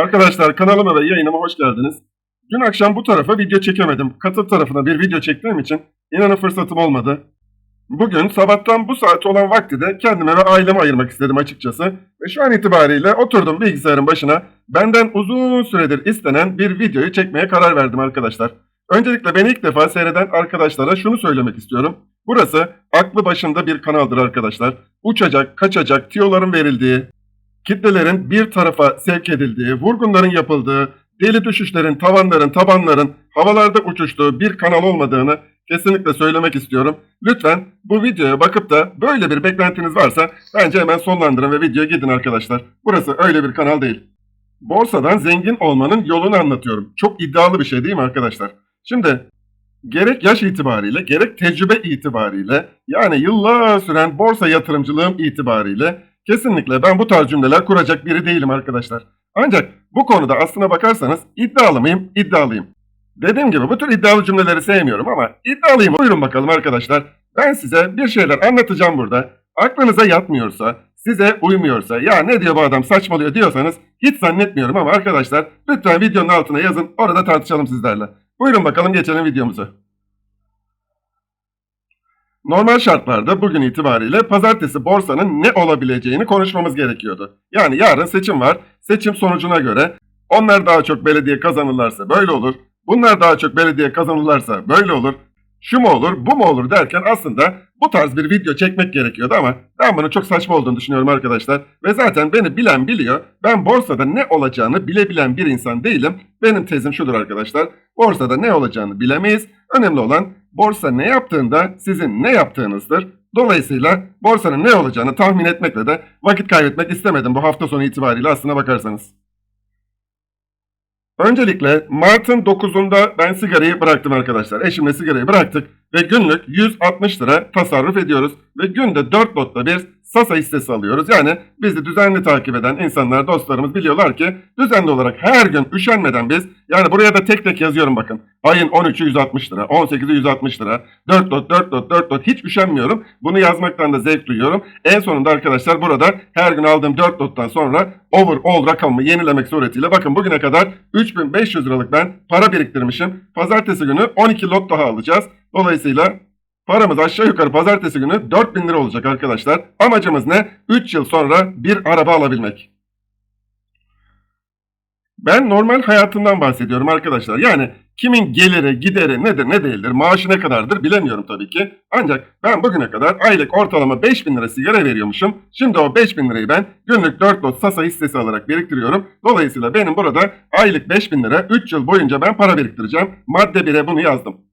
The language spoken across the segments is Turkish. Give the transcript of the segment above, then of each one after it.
Arkadaşlar kanalıma ve yayınıma hoş geldiniz. Dün akşam bu tarafa video çekemedim. Katıl tarafına bir video çektiğim için inanın fırsatım olmadı. Bugün sabahtan bu saate olan vakti de kendime ve aileme ayırmak istedim açıkçası. Ve şu an itibariyle oturdum bilgisayarın başına. Benden uzun süredir istenen bir videoyu çekmeye karar verdim arkadaşlar. Öncelikle beni ilk defa seyreden arkadaşlara şunu söylemek istiyorum. Burası aklı başında bir kanaldır arkadaşlar. Uçacak, kaçacak, tiyoların verildiği, kitlelerin bir tarafa sevk edildiği, vurgunların yapıldığı, deli düşüşlerin, tavanların, tabanların havalarda uçuştuğu bir kanal olmadığını kesinlikle söylemek istiyorum. Lütfen bu videoya bakıp da böyle bir beklentiniz varsa bence hemen sonlandırın ve videoya gidin arkadaşlar. Burası öyle bir kanal değil. Borsadan zengin olmanın yolunu anlatıyorum. Çok iddialı bir şey değil mi arkadaşlar? Şimdi gerek yaş itibariyle gerek tecrübe itibariyle yani yıllar süren borsa yatırımcılığım itibariyle kesinlikle ben bu tarz cümleler kuracak biri değilim arkadaşlar. Ancak bu konuda aslına bakarsanız iddialı mıyım? İddialıyım. Dediğim gibi bu tür iddialı cümleleri sevmiyorum ama iddialıyım. Buyurun bakalım arkadaşlar. Ben size bir şeyler anlatacağım burada. Aklınıza yatmıyorsa, size uymuyorsa, ya ne diyor bu adam saçmalıyor diyorsanız hiç zannetmiyorum ama arkadaşlar lütfen videonun altına yazın orada tartışalım sizlerle. Buyurun bakalım geçelim videomuza. Normal şartlarda bugün itibariyle pazartesi borsanın ne olabileceğini konuşmamız gerekiyordu. Yani yarın seçim var. Seçim sonucuna göre onlar daha çok belediye kazanırlarsa böyle olur. Bunlar daha çok belediye kazanırlarsa böyle olur. Şu mu olur, bu mu olur derken aslında bu tarz bir video çekmek gerekiyordu ama ben bunun çok saçma olduğunu düşünüyorum arkadaşlar. Ve zaten beni bilen biliyor. Ben borsada ne olacağını bilebilen bir insan değilim. Benim tezim şudur arkadaşlar. Borsada ne olacağını bilemeyiz. Önemli olan borsa ne yaptığında sizin ne yaptığınızdır. Dolayısıyla borsanın ne olacağını tahmin etmekle de vakit kaybetmek istemedim bu hafta sonu itibariyle aslına bakarsanız. Öncelikle Mart'ın 9'unda ben sigarayı bıraktım arkadaşlar. Eşimle sigarayı bıraktık ve günlük 160 lira tasarruf ediyoruz. Ve günde 4 lotta bir Sasa hissesi alıyoruz. Yani bizi düzenli takip eden insanlar, dostlarımız biliyorlar ki düzenli olarak her gün üşenmeden biz, yani buraya da tek tek yazıyorum bakın. Ayın 13'ü 160 lira, 18'i 160 lira, 4 lot, 4 lot, 4 lot hiç üşenmiyorum. Bunu yazmaktan da zevk duyuyorum. En sonunda arkadaşlar burada her gün aldığım 4 lottan sonra overall rakamımı yenilemek suretiyle bakın bugüne kadar 3500 liralık ben para biriktirmişim. Pazartesi günü 12 lot daha alacağız. Dolayısıyla paramız aşağı yukarı pazartesi günü 4000 lira olacak arkadaşlar. Amacımız ne? 3 yıl sonra bir araba alabilmek. Ben normal hayatımdan bahsediyorum arkadaşlar. Yani kimin geliri, gideri nedir, ne değildir, maaşı ne kadardır bilemiyorum tabii ki. Ancak ben bugüne kadar aylık ortalama 5000 lira sigara veriyormuşum. Şimdi o 5000 lirayı ben günlük 4 lot Sasa hissesi alarak biriktiriyorum. Dolayısıyla benim burada aylık 5000 lira 3 yıl boyunca ben para biriktireceğim. Madde 1'e bunu yazdım.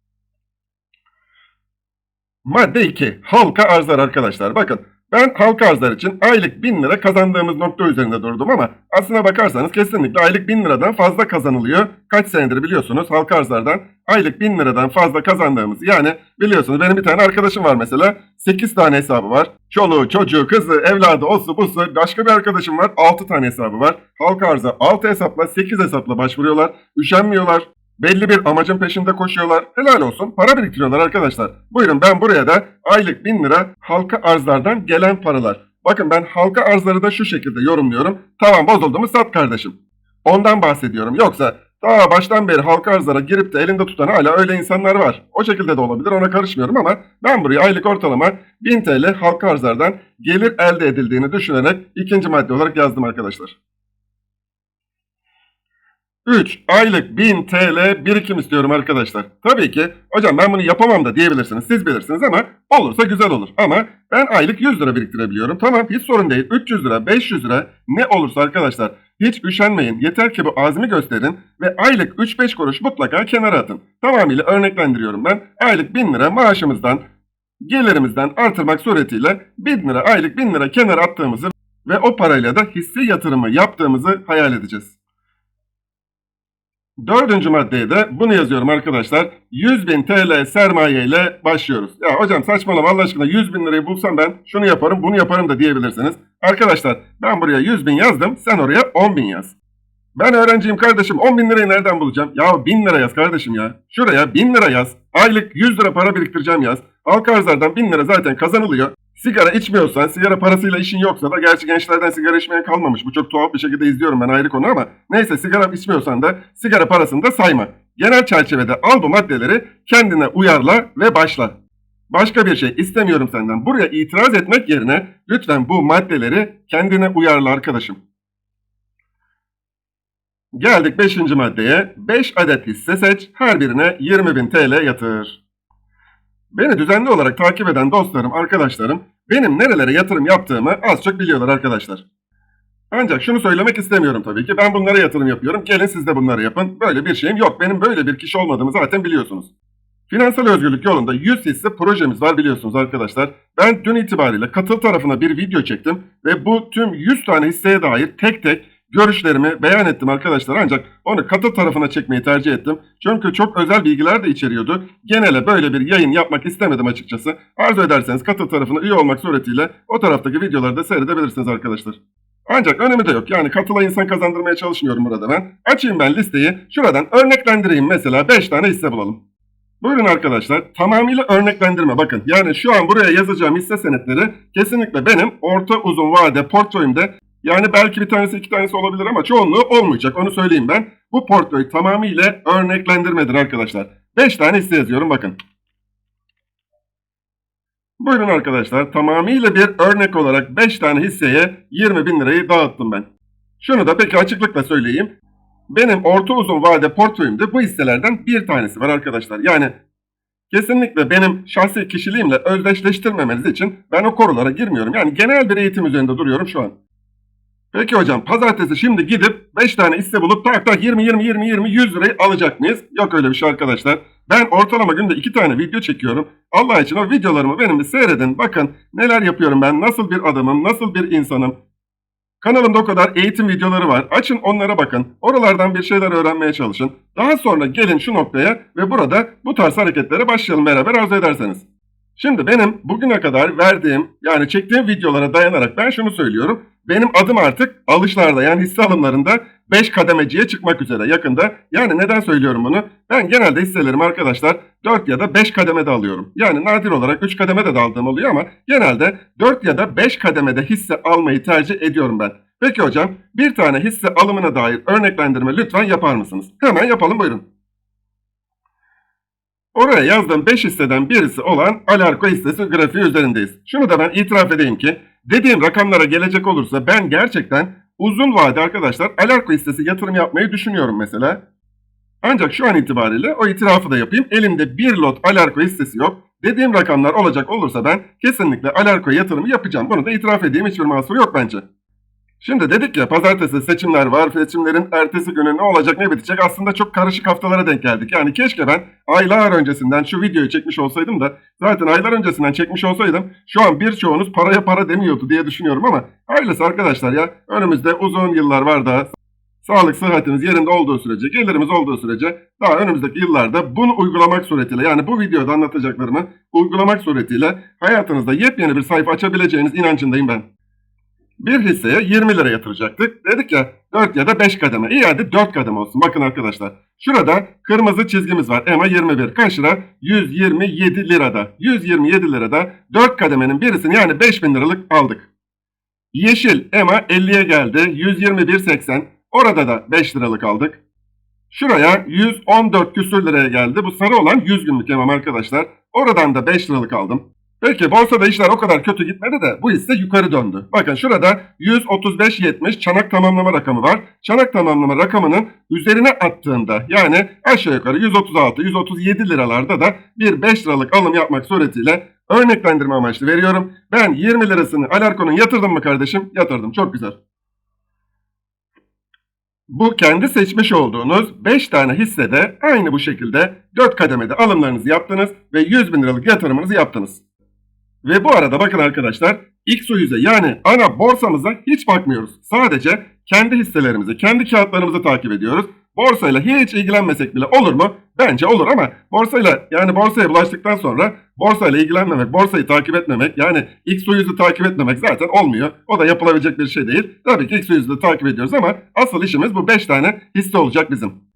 Madde 2. Halka arzlar arkadaşlar. Bakın ben halka arzlar için aylık 1000 lira kazandığımız nokta üzerinde durdum ama aslına bakarsanız kesinlikle aylık 1000 liradan fazla kazanılıyor. Kaç senedir biliyorsunuz halka arzlardan aylık 1000 liradan fazla kazandığımız yani biliyorsunuz benim bir tane arkadaşım var mesela 8 tane hesabı var. Çoluğu, çocuğu, kızı, evladı, osu, busu başka bir arkadaşım var 6 tane hesabı var. Halka arza 6 hesapla 8 hesapla başvuruyorlar. Üşenmiyorlar. Belli bir amacın peşinde koşuyorlar. Helal olsun. Para biriktiriyorlar arkadaşlar. Buyurun ben buraya da aylık 1000 lira halka arzlardan gelen paralar. Bakın ben halka arzları da şu şekilde yorumluyorum. Tamam bozuldu mu sat kardeşim. Ondan bahsediyorum. Yoksa daha baştan beri halka arzlara girip de elinde tutan hala öyle insanlar var. O şekilde de olabilir ona karışmıyorum ama ben buraya aylık ortalama 1000 TL halka arzlardan gelir elde edildiğini düşünerek ikinci madde olarak yazdım arkadaşlar. 3. Aylık 1000 TL birikim istiyorum arkadaşlar. Tabii ki hocam ben bunu yapamam da diyebilirsiniz. Siz bilirsiniz ama olursa güzel olur. Ama ben aylık 100 lira biriktirebiliyorum. Tamam hiç sorun değil. 300 lira, 500 lira ne olursa arkadaşlar hiç üşenmeyin. Yeter ki bu azmi gösterin ve aylık 3-5 kuruş mutlaka kenara atın. Tamamıyla örneklendiriyorum ben. Aylık 1000 lira maaşımızdan, gelirimizden artırmak suretiyle 1000 lira aylık 1000 lira kenara attığımızı ve o parayla da hisse yatırımı yaptığımızı hayal edeceğiz. Dördüncü maddeye de bunu yazıyorum arkadaşlar. 100 bin TL sermaye ile başlıyoruz. Ya hocam saçmalama Allah aşkına 100 bin lirayı bulsam ben şunu yaparım bunu yaparım da diyebilirsiniz. Arkadaşlar ben buraya 100 bin yazdım sen oraya 10 bin yaz. Ben öğrenciyim kardeşim 10 bin lirayı nereden bulacağım? Ya 1000 lira yaz kardeşim ya. Şuraya 1000 lira yaz. Aylık 100 lira para biriktireceğim yaz. Halka arzlardan 1000 lira zaten kazanılıyor. Sigara içmiyorsan, sigara parasıyla işin yoksa da gerçi gençlerden sigara içmeyen kalmamış. Bu çok tuhaf bir şekilde izliyorum ben ayrı konu ama neyse sigara içmiyorsan da sigara parasını da sayma. Genel çerçevede al bu maddeleri kendine uyarla ve başla. Başka bir şey istemiyorum senden. Buraya itiraz etmek yerine lütfen bu maddeleri kendine uyarla arkadaşım. Geldik 5. maddeye. 5 adet hisse seç, her birine 20.000 TL yatır. Beni düzenli olarak takip eden dostlarım, arkadaşlarım benim nerelere yatırım yaptığımı az çok biliyorlar arkadaşlar. Ancak şunu söylemek istemiyorum tabii ki. Ben bunlara yatırım yapıyorum. Gelin siz de bunları yapın. Böyle bir şeyim yok. Benim böyle bir kişi olmadığımı zaten biliyorsunuz. Finansal özgürlük yolunda 100 hisse projemiz var biliyorsunuz arkadaşlar. Ben dün itibariyle katıl tarafına bir video çektim ve bu tüm 100 tane hisseye dair tek tek görüşlerimi beyan ettim arkadaşlar. Ancak onu katıl tarafına çekmeyi tercih ettim. Çünkü çok özel bilgiler de içeriyordu. Genele böyle bir yayın yapmak istemedim açıkçası. Arzu ederseniz katıl tarafına üye olmak suretiyle o taraftaki videoları da seyredebilirsiniz arkadaşlar. Ancak önemi de yok. Yani katıla insan kazandırmaya çalışmıyorum burada ben. Açayım ben listeyi. Şuradan örneklendireyim mesela 5 tane hisse bulalım. Buyurun arkadaşlar. Tamamıyla örneklendirme. Bakın yani şu an buraya yazacağım hisse senetleri kesinlikle benim orta uzun vade portföyümde yani belki bir tanesi iki tanesi olabilir ama çoğunluğu olmayacak onu söyleyeyim ben. Bu portföy tamamıyla örneklendirmedir arkadaşlar. 5 tane hisse yazıyorum bakın. Buyurun arkadaşlar tamamıyla bir örnek olarak 5 tane hisseye 20 bin lirayı dağıttım ben. Şunu da peki açıklıkla söyleyeyim. Benim orta uzun vade portföyümde bu hisselerden bir tanesi var arkadaşlar. Yani kesinlikle benim şahsi kişiliğimle özdeşleştirmemeniz için ben o konulara girmiyorum. Yani genel bir eğitim üzerinde duruyorum şu an. Peki hocam pazartesi şimdi gidip 5 tane hisse bulup tak tak 20 20 20 20 100 lirayı alacak mıyız? Yok öyle bir şey arkadaşlar. Ben ortalama günde 2 tane video çekiyorum. Allah için o videolarımı benim seyredin. Bakın neler yapıyorum ben, nasıl bir adamım, nasıl bir insanım. Kanalımda o kadar eğitim videoları var. Açın onlara bakın. Oralardan bir şeyler öğrenmeye çalışın. Daha sonra gelin şu noktaya ve burada bu tarz hareketlere başlayalım beraber arzu ederseniz. Şimdi benim bugüne kadar verdiğim yani çektiğim videolara dayanarak ben şunu söylüyorum. Benim adım artık alışlarda yani hisse alımlarında 5 kademeciye çıkmak üzere yakında. Yani neden söylüyorum bunu? Ben genelde hisselerimi arkadaşlar 4 ya da 5 kademede alıyorum. Yani nadir olarak 3 kademede de aldığım oluyor ama genelde 4 ya da 5 kademede hisse almayı tercih ediyorum ben. Peki hocam bir tane hisse alımına dair örneklendirme lütfen yapar mısınız? Hemen yapalım buyurun. Oraya yazdığım 5 hisseden birisi olan Alarko hissesi grafiği üzerindeyiz. Şunu da ben itiraf edeyim ki dediğim rakamlara gelecek olursa ben gerçekten uzun vade arkadaşlar Alarko hissesi yatırım yapmayı düşünüyorum mesela. Ancak şu an itibariyle o itirafı da yapayım. Elimde bir lot Alarko hissesi yok. Dediğim rakamlar olacak olursa ben kesinlikle Alarko'ya yatırımı yapacağım. Bunu da itiraf edeyim hiçbir mahsur yok bence. Şimdi dedik ya pazartesi seçimler var. Seçimlerin ertesi günü ne olacak ne bitecek aslında çok karışık haftalara denk geldik. Yani keşke ben aylar öncesinden şu videoyu çekmiş olsaydım da zaten aylar öncesinden çekmiş olsaydım şu an birçoğunuz paraya para demiyordu diye düşünüyorum ama hayırlısı arkadaşlar ya önümüzde uzun yıllar var da sağlık sıhhatimiz yerinde olduğu sürece gelirimiz olduğu sürece daha önümüzdeki yıllarda bunu uygulamak suretiyle yani bu videoda anlatacaklarımı uygulamak suretiyle hayatınızda yepyeni bir sayfa açabileceğiniz inancındayım ben. Bir hisseye 20 lira yatıracaktık. Dedik ya 4 ya da 5 kademe. İyi hadi 4 kademe olsun. Bakın arkadaşlar. Şurada kırmızı çizgimiz var. EMA 21. Kaç lira? 127 lirada. 127 lirada 4 kademenin birisini yani 5000 liralık aldık. Yeşil EMA 50'ye geldi. 121.80. Orada da 5 liralık aldık. Şuraya 114 küsür liraya geldi. Bu sarı olan 100 günlük EMA arkadaşlar. Oradan da 5 liralık aldım. Peki borsada işler o kadar kötü gitmedi de bu hisse yukarı döndü. Bakın şurada 135.70 çanak tamamlama rakamı var. Çanak tamamlama rakamının üzerine attığında yani aşağı yukarı 136-137 liralarda da bir 5 liralık alım yapmak suretiyle örneklendirme amaçlı veriyorum. Ben 20 lirasını Alarko'nun yatırdım mı kardeşim? Yatırdım. Çok güzel. Bu kendi seçmiş olduğunuz 5 tane hissede aynı bu şekilde 4 kademede alımlarınızı yaptınız ve 100 bin liralık yatırımınızı yaptınız. Ve bu arada bakın arkadaşlar X100'e yani ana borsamıza hiç bakmıyoruz. Sadece kendi hisselerimizi, kendi kağıtlarımızı takip ediyoruz. Borsayla hiç ilgilenmesek bile olur mu? Bence olur ama borsayla yani borsaya bulaştıktan sonra borsayla ilgilenmemek, borsayı takip etmemek yani X100'ü takip etmemek zaten olmuyor. O da yapılabilecek bir şey değil. Tabii ki X100'ü takip ediyoruz ama asıl işimiz bu 5 tane hisse olacak bizim.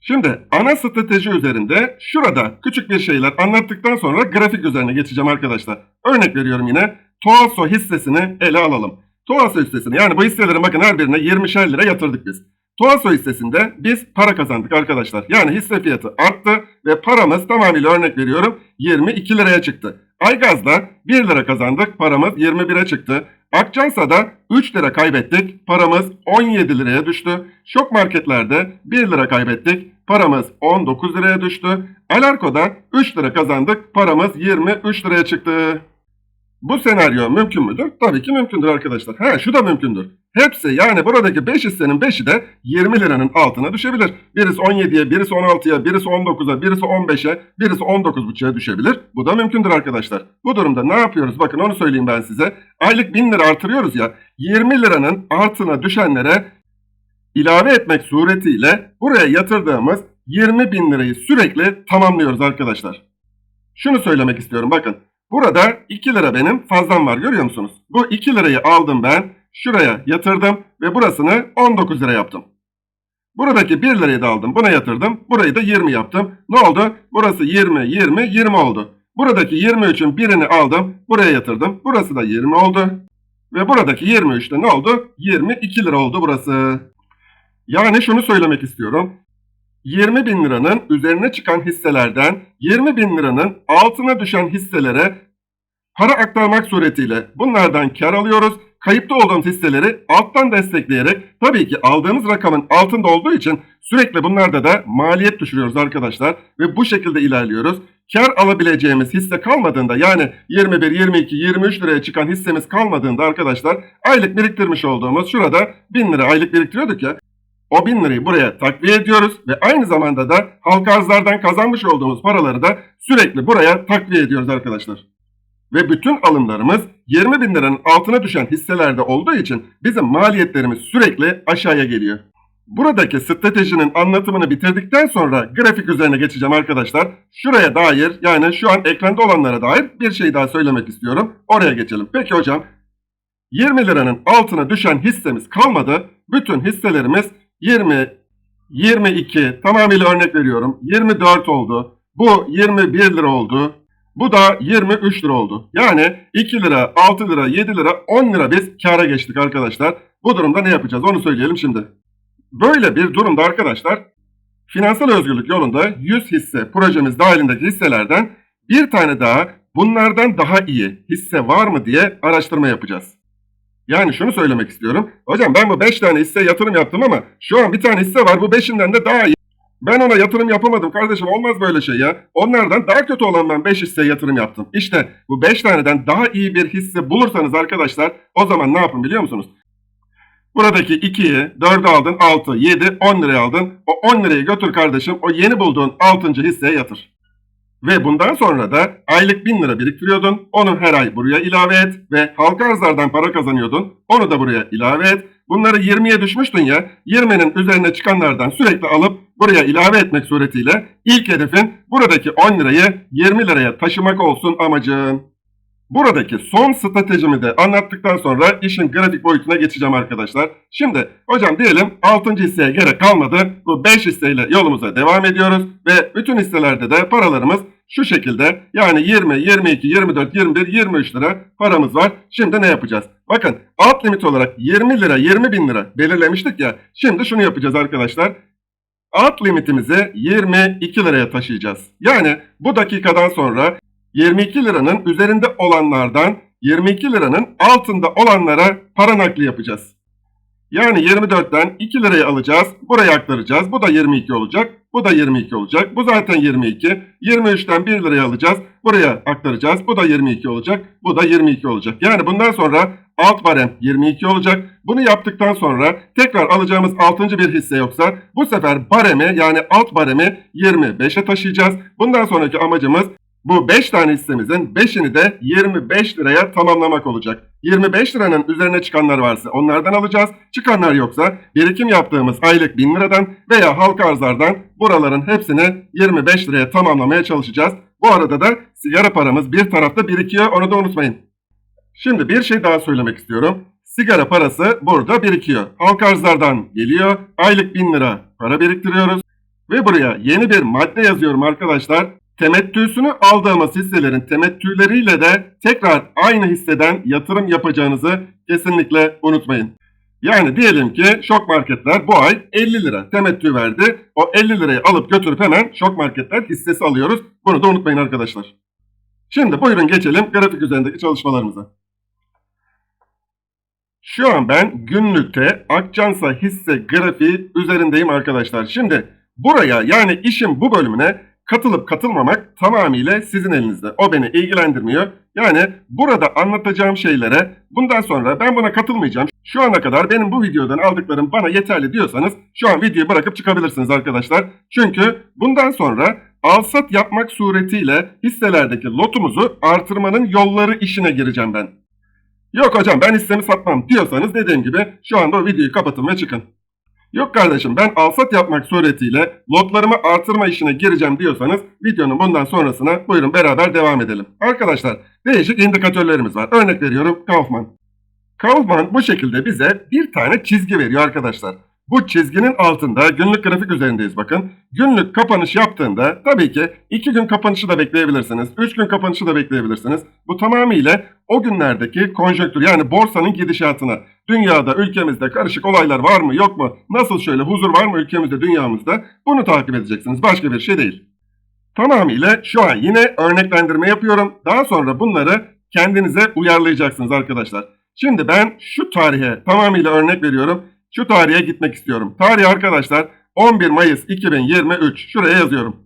Şimdi ana strateji üzerinde şurada küçük bir şeyler anlattıktan sonra grafik üzerine geçeceğim arkadaşlar. Örnek veriyorum yine. Toaso hissesini ele alalım. Toaso hissesini yani bu hisselerin bakın her birine 20'şer lira yatırdık biz. Toaso hissesinde biz para kazandık arkadaşlar. Yani hisse fiyatı arttı ve paramız tamamıyla örnek veriyorum 22 liraya çıktı. Aygaz'da 1 lira kazandık paramız 21'e çıktı. Akçansa'da 3 lira kaybettik paramız 17 liraya düştü. Şok marketlerde 1 lira kaybettik paramız 19 liraya düştü. Alarko'da 3 lira kazandık paramız 23 liraya çıktı. Bu senaryo mümkün müdür? Tabii ki mümkündür arkadaşlar. Ha şu da mümkündür. Hepsi yani buradaki 5 hissenin 5'i de 20 liranın altına düşebilir. Birisi 17'ye, birisi 16'ya, birisi 19'a, birisi 15'e, birisi 19.5'a düşebilir. Bu da mümkündür arkadaşlar. Bu durumda ne yapıyoruz? Bakın onu söyleyeyim ben size. Aylık 1000 lira artırıyoruz ya. 20 liranın altına düşenlere ilave etmek suretiyle buraya yatırdığımız 20 bin lirayı sürekli tamamlıyoruz arkadaşlar. Şunu söylemek istiyorum bakın. Burada 2 lira benim fazlam var görüyor musunuz? Bu 2 lirayı aldım ben şuraya yatırdım ve burasını 19 lira yaptım. Buradaki 1 lirayı da aldım buna yatırdım. Burayı da 20 yaptım. Ne oldu? Burası 20, 20, 20 oldu. Buradaki 23'ün birini aldım buraya yatırdım. Burası da 20 oldu. Ve buradaki 23'te ne oldu? 22 lira oldu burası. Yani şunu söylemek istiyorum. 20 bin liranın üzerine çıkan hisselerden 20 bin liranın altına düşen hisselere para aktarmak suretiyle bunlardan kar alıyoruz. Kayıpta olduğumuz hisseleri alttan destekleyerek tabii ki aldığımız rakamın altında olduğu için sürekli bunlarda da maliyet düşürüyoruz arkadaşlar ve bu şekilde ilerliyoruz. Kar alabileceğimiz hisse kalmadığında yani 21, 22, 23 liraya çıkan hissemiz kalmadığında arkadaşlar aylık biriktirmiş olduğumuz şurada 1000 lira aylık biriktiriyorduk ya o bin lirayı buraya takviye ediyoruz ve aynı zamanda da halka arzlardan kazanmış olduğumuz paraları da sürekli buraya takviye ediyoruz arkadaşlar. Ve bütün alımlarımız 20 bin liranın altına düşen hisselerde olduğu için bizim maliyetlerimiz sürekli aşağıya geliyor. Buradaki stratejinin anlatımını bitirdikten sonra grafik üzerine geçeceğim arkadaşlar. Şuraya dair yani şu an ekranda olanlara dair bir şey daha söylemek istiyorum. Oraya geçelim. Peki hocam 20 liranın altına düşen hissemiz kalmadı. Bütün hisselerimiz 20, 22 tamamıyla örnek veriyorum. 24 oldu. Bu 21 lira oldu. Bu da 23 lira oldu. Yani 2 lira, 6 lira, 7 lira, 10 lira biz kâra geçtik arkadaşlar. Bu durumda ne yapacağız onu söyleyelim şimdi. Böyle bir durumda arkadaşlar finansal özgürlük yolunda 100 hisse projemiz dahilindeki hisselerden bir tane daha bunlardan daha iyi hisse var mı diye araştırma yapacağız. Yani şunu söylemek istiyorum. Hocam ben bu 5 tane hisse yatırım yaptım ama şu an bir tane hisse var bu 5'inden de daha iyi. Ben ona yatırım yapamadım kardeşim olmaz böyle şey ya. Onlardan daha kötü olan ben 5 hisseye yatırım yaptım. İşte bu 5 taneden daha iyi bir hisse bulursanız arkadaşlar o zaman ne yapın biliyor musunuz? Buradaki 2'yi 4'ü aldın 6, 7, 10 liraya aldın. O 10 lirayı götür kardeşim o yeni bulduğun 6. hisseye yatır. Ve bundan sonra da aylık 1000 lira biriktiriyordun. Onu her ay buraya ilave et. Ve halka arzlardan para kazanıyordun. Onu da buraya ilave et. Bunları 20'ye düşmüştün ya. 20'nin üzerine çıkanlardan sürekli alıp buraya ilave etmek suretiyle ilk hedefin buradaki 10 lirayı 20 liraya taşımak olsun amacın. Buradaki son stratejimi de anlattıktan sonra işin grafik boyutuna geçeceğim arkadaşlar. Şimdi hocam diyelim 6. hisseye gerek kalmadı. Bu 5 hisseyle yolumuza devam ediyoruz ve bütün hisselerde de paralarımız şu şekilde yani 20, 22, 24, 21, 23 lira paramız var. Şimdi ne yapacağız? Bakın alt limit olarak 20 lira, 20 bin lira belirlemiştik ya. Şimdi şunu yapacağız arkadaşlar. Alt limitimizi 22 liraya taşıyacağız. Yani bu dakikadan sonra 22 liranın üzerinde olanlardan 22 liranın altında olanlara para nakli yapacağız. Yani 24'ten 2 lirayı alacağız, buraya aktaracağız. Bu da 22 olacak, bu da 22 olacak. Bu zaten 22. 23'ten 1 lirayı alacağız, buraya aktaracağız. Bu da 22 olacak, bu da 22 olacak. Yani bundan sonra alt barem 22 olacak. Bunu yaptıktan sonra tekrar alacağımız 6. bir hisse yoksa bu sefer baremi yani alt baremi 25'e taşıyacağız. Bundan sonraki amacımız bu 5 tane hissemizin 5'ini de 25 liraya tamamlamak olacak. 25 liranın üzerine çıkanlar varsa onlardan alacağız. Çıkanlar yoksa birikim yaptığımız aylık 1000 liradan veya halka arzlardan buraların hepsini 25 liraya tamamlamaya çalışacağız. Bu arada da sigara paramız bir tarafta birikiyor onu da unutmayın. Şimdi bir şey daha söylemek istiyorum. Sigara parası burada birikiyor. Halka arzlardan geliyor. Aylık 1000 lira para biriktiriyoruz. Ve buraya yeni bir madde yazıyorum arkadaşlar temettüsünü aldığımız hisselerin temettüleriyle de tekrar aynı hisseden yatırım yapacağınızı kesinlikle unutmayın. Yani diyelim ki şok marketler bu ay 50 lira temettü verdi. O 50 lirayı alıp götürüp hemen şok marketler hissesi alıyoruz. Bunu da unutmayın arkadaşlar. Şimdi buyurun geçelim grafik üzerindeki çalışmalarımıza. Şu an ben günlükte Akçansa hisse grafiği üzerindeyim arkadaşlar. Şimdi buraya yani işin bu bölümüne katılıp katılmamak tamamıyla sizin elinizde. O beni ilgilendirmiyor. Yani burada anlatacağım şeylere bundan sonra ben buna katılmayacağım. Şu ana kadar benim bu videodan aldıklarım bana yeterli diyorsanız şu an videoyu bırakıp çıkabilirsiniz arkadaşlar. Çünkü bundan sonra alsat yapmak suretiyle hisselerdeki lotumuzu artırmanın yolları işine gireceğim ben. Yok hocam ben hissemi satmam diyorsanız dediğim gibi şu anda o videoyu kapatın ve çıkın. Yok kardeşim ben alsat yapmak suretiyle lotlarımı artırma işine gireceğim diyorsanız videonun bundan sonrasına buyurun beraber devam edelim. Arkadaşlar değişik indikatörlerimiz var. Örnek veriyorum Kaufman. Kaufman bu şekilde bize bir tane çizgi veriyor arkadaşlar. Bu çizginin altında günlük grafik üzerindeyiz bakın. Günlük kapanış yaptığında tabii ki 2 gün kapanışı da bekleyebilirsiniz. 3 gün kapanışı da bekleyebilirsiniz. Bu tamamıyla o günlerdeki konjonktür yani borsanın gidişatına. Dünyada, ülkemizde karışık olaylar var mı yok mu? Nasıl şöyle huzur var mı ülkemizde, dünyamızda? Bunu takip edeceksiniz. Başka bir şey değil. Tamamıyla şu an yine örneklendirme yapıyorum. Daha sonra bunları kendinize uyarlayacaksınız arkadaşlar. Şimdi ben şu tarihe tamamıyla örnek veriyorum. Şu tarihe gitmek istiyorum. Tarih arkadaşlar 11 Mayıs 2023. Şuraya yazıyorum.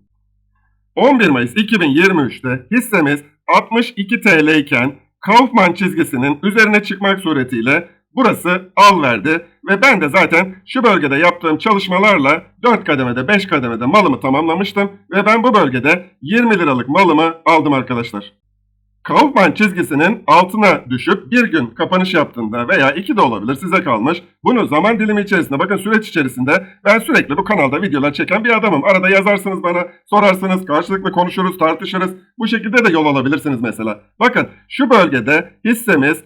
11 Mayıs 2023'te hissemiz 62 TL iken Kaufman çizgisinin üzerine çıkmak suretiyle burası al verdi ve ben de zaten şu bölgede yaptığım çalışmalarla 4 kademede 5 kademede malımı tamamlamıştım ve ben bu bölgede 20 liralık malımı aldım arkadaşlar. Kaufman çizgisinin altına düşüp bir gün kapanış yaptığında veya iki de olabilir size kalmış. Bunu zaman dilimi içerisinde bakın süreç içerisinde ben sürekli bu kanalda videolar çeken bir adamım. Arada yazarsınız bana sorarsınız karşılıklı konuşuruz tartışırız. Bu şekilde de yol alabilirsiniz mesela. Bakın şu bölgede hissemiz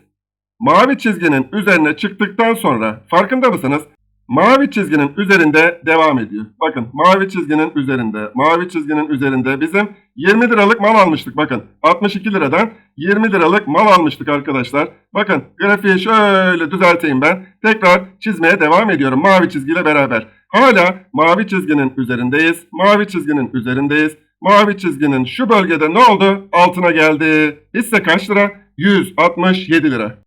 mavi çizginin üzerine çıktıktan sonra farkında mısınız? Mavi çizginin üzerinde devam ediyor. Bakın mavi çizginin üzerinde, mavi çizginin üzerinde bizim 20 liralık mal almıştık bakın. 62 liradan 20 liralık mal almıştık arkadaşlar. Bakın grafiği şöyle düzelteyim ben. Tekrar çizmeye devam ediyorum mavi çizgiyle beraber. Hala mavi çizginin üzerindeyiz. Mavi çizginin üzerindeyiz. Mavi çizginin şu bölgede ne oldu? Altına geldi. Hisse kaç lira? 167 lira.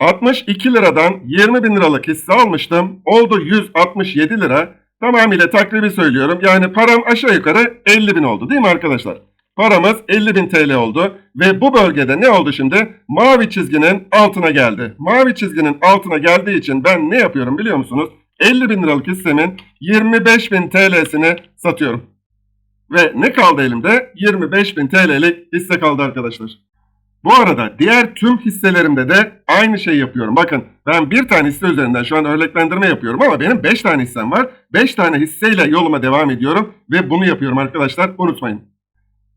62 liradan 20 bin liralık hisse almıştım. Oldu 167 lira. Tamamıyla takribi söylüyorum. Yani param aşağı yukarı 50 bin oldu değil mi arkadaşlar? Paramız 50 bin TL oldu. Ve bu bölgede ne oldu şimdi? Mavi çizginin altına geldi. Mavi çizginin altına geldiği için ben ne yapıyorum biliyor musunuz? 50 bin liralık hissemin 25 bin TL'sini satıyorum. Ve ne kaldı elimde? 25 bin TL'lik hisse kaldı arkadaşlar. Bu arada diğer tüm hisselerimde de aynı şeyi yapıyorum. Bakın ben bir tane hisse üzerinden şu an örneklendirme yapıyorum ama benim 5 tane hissem var. 5 tane hisseyle yoluma devam ediyorum ve bunu yapıyorum arkadaşlar unutmayın.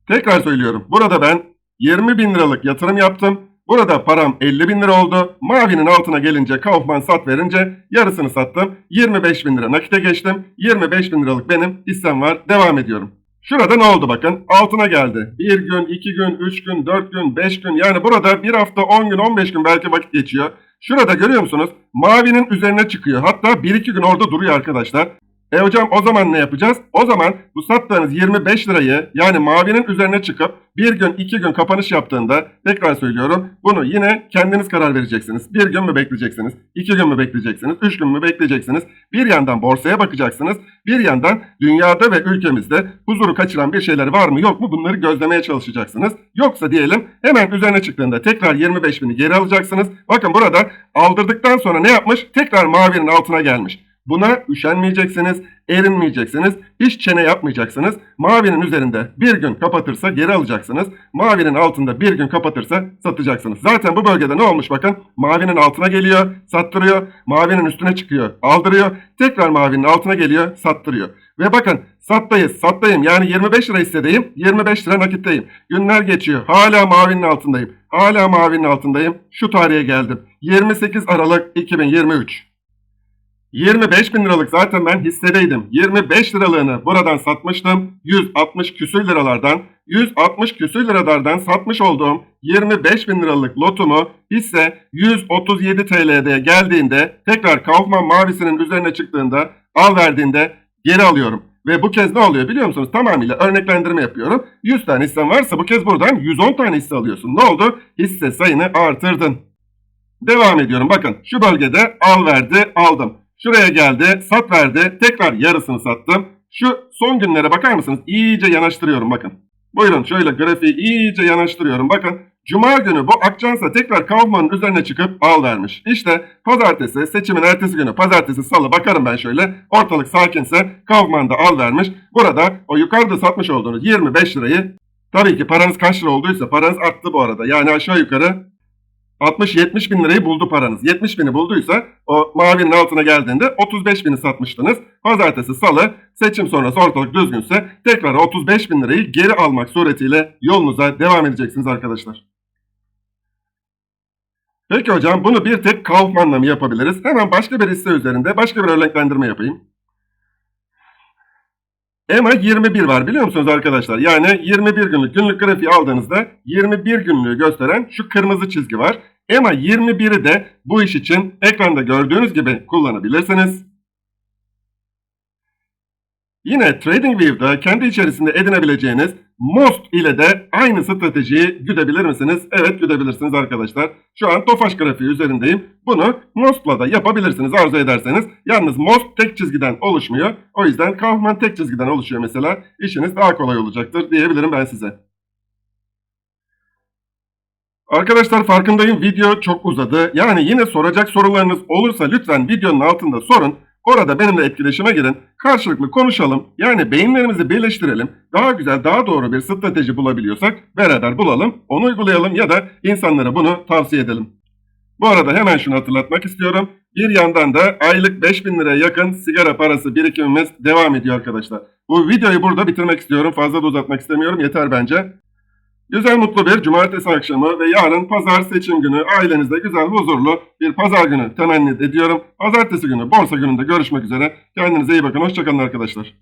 Tekrar söylüyorum. Burada ben 20 bin liralık yatırım yaptım. Burada param 50 bin lira oldu. Mavinin altına gelince Kaufman sat verince yarısını sattım. 25 bin lira nakite geçtim. 25 bin liralık benim hissem var. Devam ediyorum. Şurada ne oldu bakın? Altına geldi. Bir gün, iki gün, üç gün, dört gün, beş gün. Yani burada bir hafta, on gün, on beş gün belki vakit geçiyor. Şurada görüyor musunuz? Mavinin üzerine çıkıyor. Hatta bir iki gün orada duruyor arkadaşlar. E hocam o zaman ne yapacağız? O zaman bu sattığınız 25 lirayı yani mavinin üzerine çıkıp bir gün iki gün kapanış yaptığında tekrar söylüyorum bunu yine kendiniz karar vereceksiniz. Bir gün mü bekleyeceksiniz? iki gün mü bekleyeceksiniz? Üç gün mü bekleyeceksiniz? Bir yandan borsaya bakacaksınız. Bir yandan dünyada ve ülkemizde huzuru kaçıran bir şeyler var mı yok mu bunları gözlemeye çalışacaksınız. Yoksa diyelim hemen üzerine çıktığında tekrar 25 bini geri alacaksınız. Bakın burada aldırdıktan sonra ne yapmış? Tekrar mavinin altına gelmiş. Buna üşenmeyeceksiniz, erinmeyeceksiniz, hiç çene yapmayacaksınız. Mavinin üzerinde bir gün kapatırsa geri alacaksınız. Mavinin altında bir gün kapatırsa satacaksınız. Zaten bu bölgede ne olmuş bakın. Mavinin altına geliyor, sattırıyor. Mavinin üstüne çıkıyor, aldırıyor. Tekrar mavinin altına geliyor, sattırıyor. Ve bakın sattayız, sattayım. Yani 25 lira hissedeyim, 25 lira nakitteyim. Günler geçiyor. Hala mavinin altındayım. Hala mavinin altındayım. Şu tarihe geldim. 28 Aralık 2023. 25 bin liralık zaten ben hissedeydim. 25 liralığını buradan satmıştım. 160 küsür liralardan, 160 küsür liralardan satmış olduğum 25 bin liralık lotumu hisse 137 TL'de geldiğinde tekrar Kaufman mavisinin üzerine çıktığında al verdiğinde geri alıyorum. Ve bu kez ne oluyor biliyor musunuz? Tamamıyla örneklendirme yapıyorum. 100 tane hissen varsa bu kez buradan 110 tane hisse alıyorsun. Ne oldu? Hisse sayını artırdın. Devam ediyorum. Bakın şu bölgede al verdi aldım. Şuraya geldi sat verdi tekrar yarısını sattım. Şu son günlere bakar mısınız? İyice yanaştırıyorum bakın. Buyurun şöyle grafiği iyice yanaştırıyorum. Bakın Cuma günü bu Akçansa tekrar Kaufman'ın üzerine çıkıp al vermiş. İşte pazartesi seçimin ertesi günü pazartesi salı bakarım ben şöyle ortalık sakinse Kaufman da al vermiş. Burada o yukarıda satmış olduğunuz 25 lirayı tabii ki paranız kaç lira olduysa paranız arttı bu arada. Yani aşağı yukarı 60-70 bin lirayı buldu paranız. 70 bini bulduysa o mavinin altına geldiğinde 35 bini satmıştınız. Pazartesi salı seçim sonrası ortalık düzgünse tekrar 35 bin lirayı geri almak suretiyle yolunuza devam edeceksiniz arkadaşlar. Peki hocam bunu bir tek Kaufman'la mı yapabiliriz? Hemen başka bir hisse üzerinde başka bir örneklendirme yapayım. EMA 21 var biliyor musunuz arkadaşlar? Yani 21 günlük günlük grafiği aldığınızda 21 günlüğü gösteren şu kırmızı çizgi var. EMA 21'i de bu iş için ekranda gördüğünüz gibi kullanabilirsiniz. Yine TradingView'da kendi içerisinde edinebileceğiniz Most ile de aynı stratejiyi güdebilir misiniz? Evet güdebilirsiniz arkadaşlar. Şu an Tofaş grafiği üzerindeyim. Bunu Most'la da yapabilirsiniz arzu ederseniz. Yalnız Most tek çizgiden oluşmuyor. O yüzden Kaufman tek çizgiden oluşuyor mesela. İşiniz daha kolay olacaktır diyebilirim ben size. Arkadaşlar farkındayım video çok uzadı. Yani yine soracak sorularınız olursa lütfen videonun altında sorun. Orada benimle etkileşime girin. Karşılıklı konuşalım. Yani beyinlerimizi birleştirelim. Daha güzel, daha doğru bir strateji bulabiliyorsak beraber bulalım, onu uygulayalım ya da insanlara bunu tavsiye edelim. Bu arada hemen şunu hatırlatmak istiyorum. Bir yandan da aylık 5000 liraya yakın sigara parası birikimimiz devam ediyor arkadaşlar. Bu videoyu burada bitirmek istiyorum. Fazla da uzatmak istemiyorum. Yeter bence. Güzel mutlu bir cumartesi akşamı ve yarın pazar seçim günü ailenizde güzel huzurlu bir pazar günü temenni ediyorum. Pazartesi günü borsa gününde görüşmek üzere. Kendinize iyi bakın. Hoşçakalın arkadaşlar.